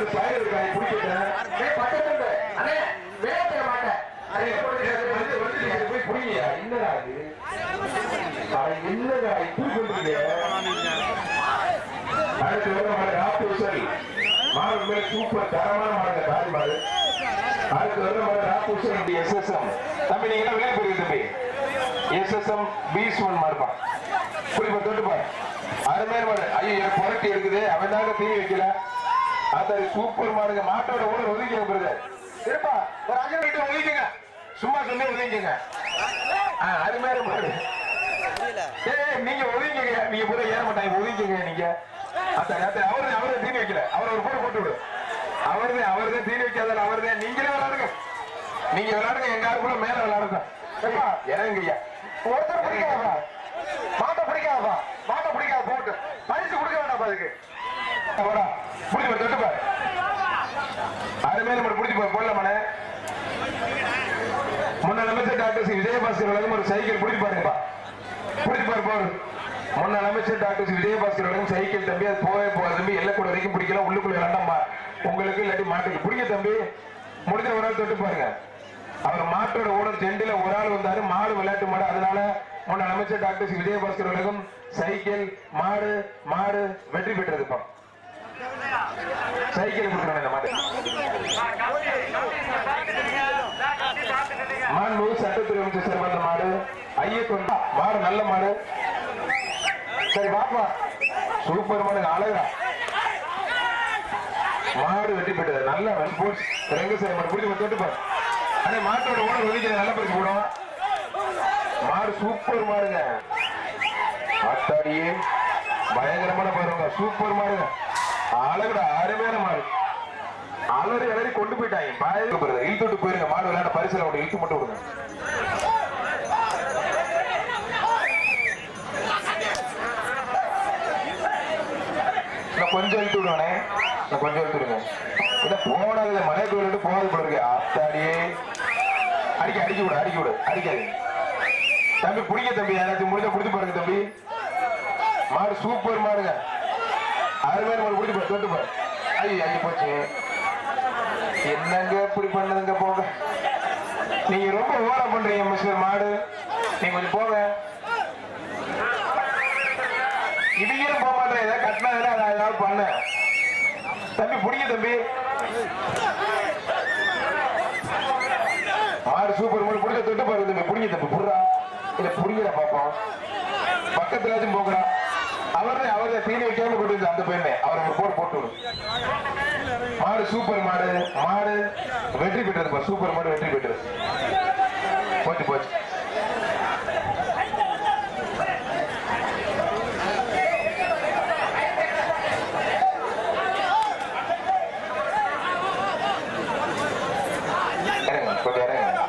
வந்து பயிர் இருக்காய் பிடிக்கிட்டேன் ஏய், பக்கத்துல அண்ணே விளையாட மாட்டேன். போய் புரியலையா என்னடா அட, என்னடா இப்படி பண்றீங்க அடுத்து வர மாடு ராத்து உசல் மாடு மேல சூப்பர் தரமான மாடுங்க தாய் மாடு. அடுத்து வர மாடு ராத்து உசல் எஸ்எஸ்எம் தம்பி நீங்க என்ன போறீங்க தம்பி? எஸ்எஸ்எம் பீஸ் ஒன் மாடுப்பா புரியுமா தொட்டுப்பா அருமையான மாடு. ஐயோ புரட்டி இருக்குது. அவன் தாங்க தீ வைக்கல. அத்தனை சூப்பர் மாடுங்க. மாட்டோட ஊழல் ஒதுக்கிங்க பிரதர் இருப்பா ஒரு அஞ்சு கிட்ட ஒதுக்கிங்க சும்மா சொல்லி ஒதுக்கிங்க ஆ அருமையான மாடு. நீங்க ஒதுங்கிங்க நீங்க கூட ஏற மாட்டாங்க. ஒதுங்கிங்க நீங்க. அவரு அவரு தீனி வைக்கல. அவர் ஒரு போட்டு போட்டு விடு அவர்தான் அவர்தான் தீனி வைக்காத அவர்தான் நீங்களே விளையாடுங்க. நீங்க விளையாடுங்க. எங்க ஆறு கூட மேல விளையாடுங்க. ஏப்பா, இறங்குங்கய்யா ஒருத்தர் பிடிக்காதப்பா. மாட்டை பிடிக்காதப்பா. மாட்டை பிடிக்காத போட்டு. பரிசு கொடுக்க வேண்டாம் அதுக்கு. போடா. புடிச்சு பாரு தொட்டு பாரு. அருமையான மாடு புடிச்சு பாரு போடல மனே. முன்னாள் அமைச்சர் டாக்டர் சி. விஜயபாஸ்கர் வழங்கும் ஒரு சைக்கிள் பிடிச்சு பாருங்கப்பா பிடிச்சு பாரு போடு. முன்னாள் அமைச்சர் டாக்டர் சி. விஜயபாஸ்கர் வழங்கும் சைக்கிள் தம்பி அது போவே போகாது தம்பி. எல்லக்கூட வரைக்கும் பிடிக்கலாம். உள்ளுக்குள்ள வேண்டாம்மா உங்களுக்கு இல்லாட்டி மாட்டுக்கு. பிடிக்க தம்பி. முடிஞ்ச ஒரு ஆள் தொட்டு பாருங்க. அவர் மாட்டோட ஓடர் செண்டில ஒரு ஆள் வந்தாரு. மாடு விளையாட்டு மாடு. அதனால முன்னாள் அமைச்சர் டாக்டர் சி. விஜயபாஸ்கர் வழங்கும் சைக்கிள் மாடு மாடு வெற்றி பெற்றதுப்பா. சைக்கிள் கொடுக்குறேன் இந்த மாடு மாண்பு சட்டத்துறை அமைச்சர் வந்த மாடு. ஐயக்கொண்ட மாடு நல்ல மாடு. சரி பாப்பா சூப்பர் மாடு அழகா. மாடு வெட்டி பெற்றது நல்ல ஸ்போர்ட்ஸ் ரெங்க சார் மாடு. புரிஞ்சு தொட்டு பாரு. மாட்டோட ஓட ஒதுக்கி நல்ல பரிசு போடும். மாடு சூப்பர் மாடுங்க. ஆத்தாடியே பயங்கரமான பாருங்க சூப்பர் மாடுங்க. அழகுடா அருமையான மாடு. அலறி அலறி கொண்டு போயிட்டாங்க. போயிருங்க இழுத்து விட்டு போயிருங்க. மாடு விளையாட பரிசுல ஒன்று இழுத்து மட்டும் விடுங்க. இன்னும் கொஞ்சம் இழுத்து விடுவானே இன்னும் கொஞ்சம் இழுத்து விடுங்க. இல்ல போனதுல மலை கோயிலுக்கு போனது போல இருக்கு. ஆத்தாடியே அடிக்க அடிக்க விடு அடிக்க விடு. அடிக்காது தம்பி பிடிக்க தம்பி. யாராச்சும் முடிஞ்ச பிடிச்சி பாருங்க தம்பி. மாடு சூப்பர் மாடுங்க. அருமையான மாடு பிடிச்சு தொட்டு பாரு. ஐயோ ஐயோ போச்சு. என்னங்க இப்படி பண்ணதுங்க போங்க. நீங்க ரொம்ப ஓரம் பண்றீங்க மிஸ்டர் மாடு. நீங்க கொஞ்சம் போங்க. இவங்க போக மாட்டேன் ஏதாவது கட்டினா நான் ஏதாவது பண்ண தம்பி பிடிக்க தம்பி. ஆறு சூப்பர் மாடு பிடிச்ச தொட்டு பாருங்க தம்பி. பிடிங்க தம்பி புடுறா. இல்ல புடிங்கடா பாப்போம். பக்கத்துலாச்சும் போகடா அவரே அவரே சீனியர் கேம் கொண்டு அந்த பையனே அவரை ஒரு போட்டு போட்டு மாடு சூப்பர் மாடு மாடு வெற்றி பெற்றது சூப்பர் மாடு வெற்றி பெற்றது. போச்சு போச்சு இறங்குங்க, கொஞ்சம் இறங்குங்க.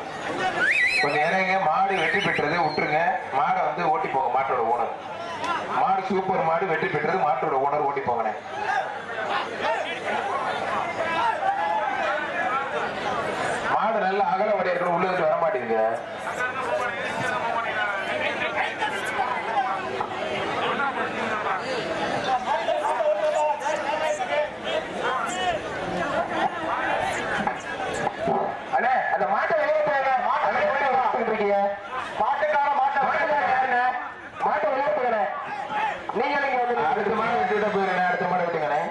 கொஞ்சம் இறங்க மாடு வெற்றி பெற்றது விட்டுருங்க மாடை வந்து ஓட்டி போங்க மாட்டோட ஓனர் மாடு சூப்பர் மாடு வெற்றி பெற்றது மாட்டோட ஓனர் ஓட்டி போங்கண்ணே. மாடு நல்ல அகல வடியா இருக்கணும் உள்ள இருந்து வர மாட்டேங்குது அண்ணே அந்த மாட்டை வெளியே போங்க மாட்டை வெளியே இருக்கீங்க மாட்டுக்கார மாட்டை மாட்டுக்காரண்ணே, மாட்டை வெளியே போகிறேன் நீங்க நீங்க வந்து அடுத்த மாடை விட்டுவிட்ட போயிருங்க அடுத்த மாடை விட்டுங்கண்ணே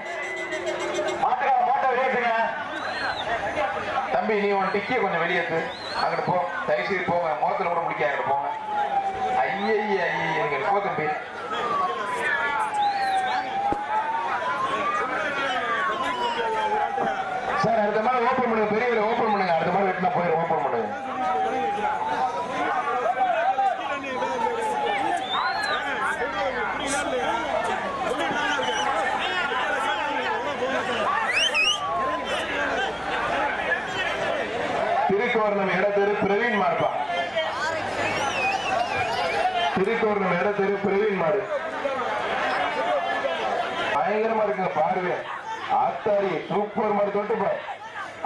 மாட்டுக்கார மாட்டை வெளியேற்றுங்க தம்பி நீ உன் டிக்கிய கொஞ்சம் வெளியேற்று அங்கிட்டு போ. தயவுசெய்து போங்க. முகத்தில் கூட முடிக்க அங்கிட்டு போங்க ஐயே ஐயே நீங்க போ தம்பி? திருக்கோர் திருக்கோரணம் இடத்தெரு பிரவீன் மாடுப்பா திருக்கோரணம் இடத்தெரு பிரவீன் மாடு. பயங்கரமா இருக்குங்க பாருங்க. ஆத்தாரி சூப்பர் மாடு தொட்டு பாரு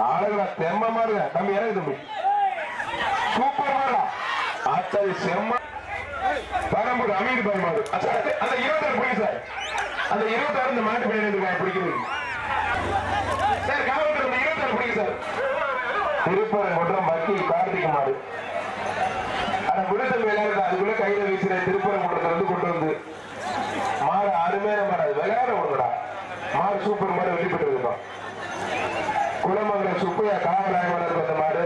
ஆளுங்களா செம்ம மாடுங்க. தம்பி இறங்கு தம்பி. சூப்பர் மாடா ஆத்தாரி செம்ம பரம்பூர் அமீர் பாய் மாடு. அந்த- இருபத்தாறு பிடிக்கும் சார். அந்த இருபத்தாறு இந்த மாட்டு பையன் பிடிக்கிறது நேசர் திருப்பரங்குன்றம் வக்கீல் கார்த்திக் மாடு ஆனா விடுத்த விளையாடுறது அதுக்குள்ள கையில வீசுற திருப்பரங்குன்றத்துல இருந்து கொண்டு வந்து மாடு அருமையான மாடு அது விளையாட விடுங்கடா மாடு சூப்பர் மாடு வெளிப்பட்டு பெற்று இருக்கோம் குளமங்கலம் சுப்பையா காவலாயவனர் வந்த மாடு.